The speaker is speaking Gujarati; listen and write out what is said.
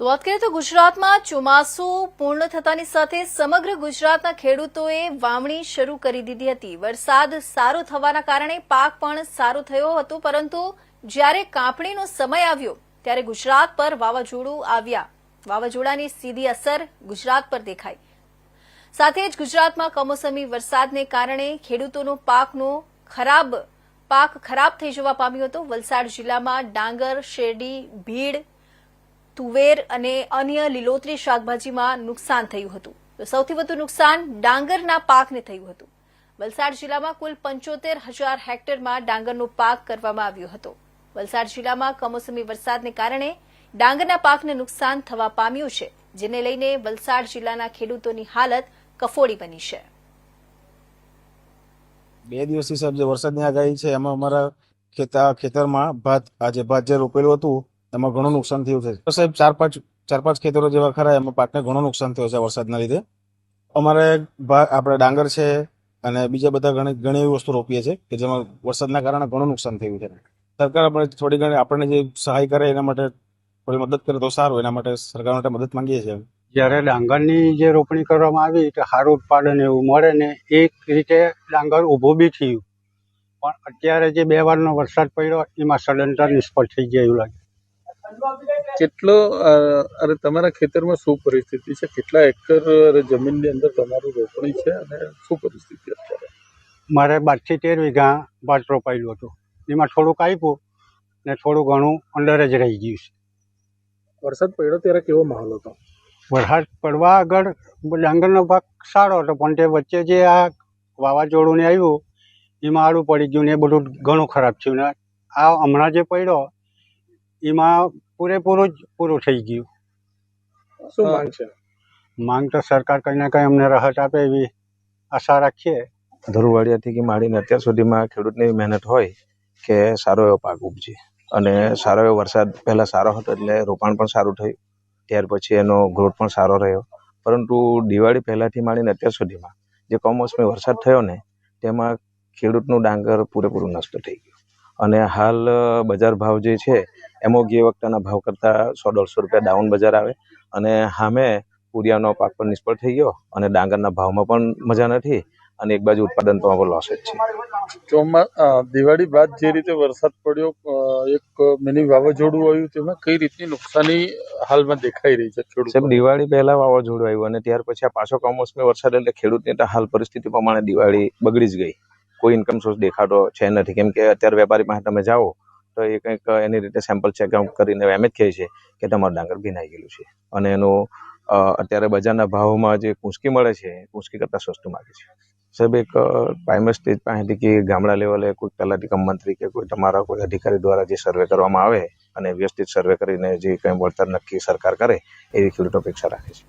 તો વાત કરીએ તો ગુજરાતમાં ચોમાસું પૂર્ણ થતાની સાથે સમગ્ર ગુજરાતના ખેડૂતોએ વાવણી શરૂ કરી દીધી હતી. વરસાદ સારો થવાના કારણે પાક પણ સારો થયો હતો, પરંતુ જ્યારે કાપણીનો સમય આવ્યો, ત્યારે ગુજરાત પર વાવાઝોડું આવ્યા. વાવાઝોડાની સીધી અસર ગુજરાત પર દેખાઈ. સાથે જ ગુજરાતમાં કમોસમી વરસાદને કારણે ખેડૂતોનો પાકનો ખરાબ, પાક ખરાબ થઈ જવા પામ્યો હતો. વલસાડ જિલ્લામાં ડાંગર, શેરડી, ભીડ તુવેર અને અન્ય લીલોતરી શાકભાજીમાં નુકસાન થયું હતું. તો સૌથી વધુ નુકસાન ડાંગરના પાકને થયું હતું. વલસાડ જિલ્લામાં કુલ પંચોતેર હજાર હેક્ટરમાં ડાંગરનો પાક કરવામાં આવ્યો હતો. વલસાડ જિલ્લામાં કમોસમી વરસાદને કારણે ડાંગરના પાકને નુકસાન થવા પામ્યું છે, જેને લઈને વલસાડ જિલ્લાના ખેડૂતોની હાલત કફોડી બની છે. બે દિવસથી સાહેબ જે વરસાદની આગાહી છે, એમાં અમારા ખેતર ખેતરમાં ભાત આજે ભાત જે રોપેલું હતું એમાં ઘણું નુકસાન થયું છે. તો સાહેબ, ચાર પાંચ ચાર પાંચ ખેતરો જેવા ખરા, એમાં પાકને ઘણું નુકસાન થયું છે વરસાદના લીધે. અમારે આપણે ડાંગર છે અને બીજા બધા ઘણી ઘણી એવી વસ્તુ રોપીએ છીએ કે જેમાં વરસાદના કારણે ઘણું નુકસાન થયું છે. સરકાર આપણે થોડી ઘણી, આપણને જે સહાય કરે એના માટે થોડી મદદ કરે તો સારું. એના માટે સરકાર માટે મદદ માંગીએ છીએ. જ્યારે ડાંગરની જે રોપણી કરવામાં આવી તો સારું ઉત્પાદન એવું મળે ને એક રીતે ડાંગર ઊભું બી થયું. પણ અત્યારે જે બે વારનો વરસાદ પડ્યો, એમાં સદંતર નિષ્ફળ થઈ ગયા એવું લાગે. કેટલો અરે તમારા ખેતરમાં શું પરિસ્થિતિ છે? કેટલા એકર જમીનની અંદર તમારું રોપણી છે અને શું પરિસ્થિતિ અત્યારે? મારે બારથી તેર વીઘા ભાત રોપાયેલું હતું. એમાં થોડુંક આપ્યું ને થોડું ઘણું અંદર જ રહી ગયું છે. વરસાદ પડ્યો ત્યારે કેવો માહોલ હતો? વરસાદ પડવા આગળ ડાંગરનો ભાગ સારો હતો પણ તે વચ્ચે જે આ વાવાઝોડું ને આવ્યું એમાં આડું પડી ગયું ને એ બધું ઘણું ખરાબ થયું ને આ હમણાં જે પડ્યો એમાં પૂરેપૂરું જ પૂરું થઈ ગયું. શું માંગ છે? માંગ તો સરકાર કંઈ ને કંઈ અમને રાહત આપે એવી આશા રાખીએ. ધરુવાડિયાથી કે માંડીને અત્યાર સુધીમાં ખેડૂતની એવી મહેનત હોય કે સારો એવો પાક ઉપજે. અને સારો એવો વરસાદ પહેલાં સારો હતો એટલે રોપાણ પણ સારું થયું. ત્યાર પછી એનો ગ્રોથ પણ સારો રહ્યો. પરંતુ દિવાળી પહેલાંથી માંડીને અત્યાર સુધીમાં જે કમોસમી વરસાદ થયો ને તેમાં ખેડૂતનું ડાંગર પૂરેપૂરું નષ્ટ થઈ ગયું. અને હાલ બજાર ભાવ જે છે એમાં ગઈ વખતના ભાવ કરતાં સો દોઢસો રૂપિયા ડાઉન બજાર આવે. અને સામે પૂરિયાનો પાક પણ નિષ્ફળ થઈ ગયો અને ડાંગરના ભાવમાં પણ મજા નથી અને એક બાજુ ઉત્પાદન તો હવે લોસ જ છે. ચોમા દિવાળી બાદ જે રીતે વરસાદ પડ્યો એક મિની વાવાઝોડું આવ્યું તેમાં કઈ રીતની નુકસાની હાલમાં દેખાઈ રહી છે સાહેબ દિવાળી પહેલા વાવાઝોડું આવ્યું અને ત્યાર પછી આ પાછો કમોસમી વરસાદ એટલે ખેડૂતની તો હાલ પરિસ્થિતિ પ્રમાણે દિવાળી બગડી જ ગઈ. કોઈ ઇન્કમ સોર્સ દેખાતો છે નથી. કેમ કે અત્યારે વેપારી પાસે તમે જાઓ તો એ કંઈક એની રીતે સેમ્પલ ચેકઆઉટ કરીને એમ જ કહે છે કે તમારું ડાંગર ભીનાઈ ગયેલું છે. અને એનું અત્યારે બજારના ભાવમાં જે કુંસકી મળે છે, એ કુંચકી કરતાં સસ્તું માગે છે. સાહેબ, એક પ્રાઇમરી સ્ટેજ પાસેથી કે ગામડા લેવલે કોઈ તલાટી મંત્રી કે કોઈ તમારા કોઈ અધિકારી દ્વારા જે સર્વે કરવામાં આવે અને વ્યવસ્થિત સર્વે કરીને જે કંઈ વળતર નક્કી સરકાર કરે, એવી ખેડૂતો અપેક્ષા રાખે છે.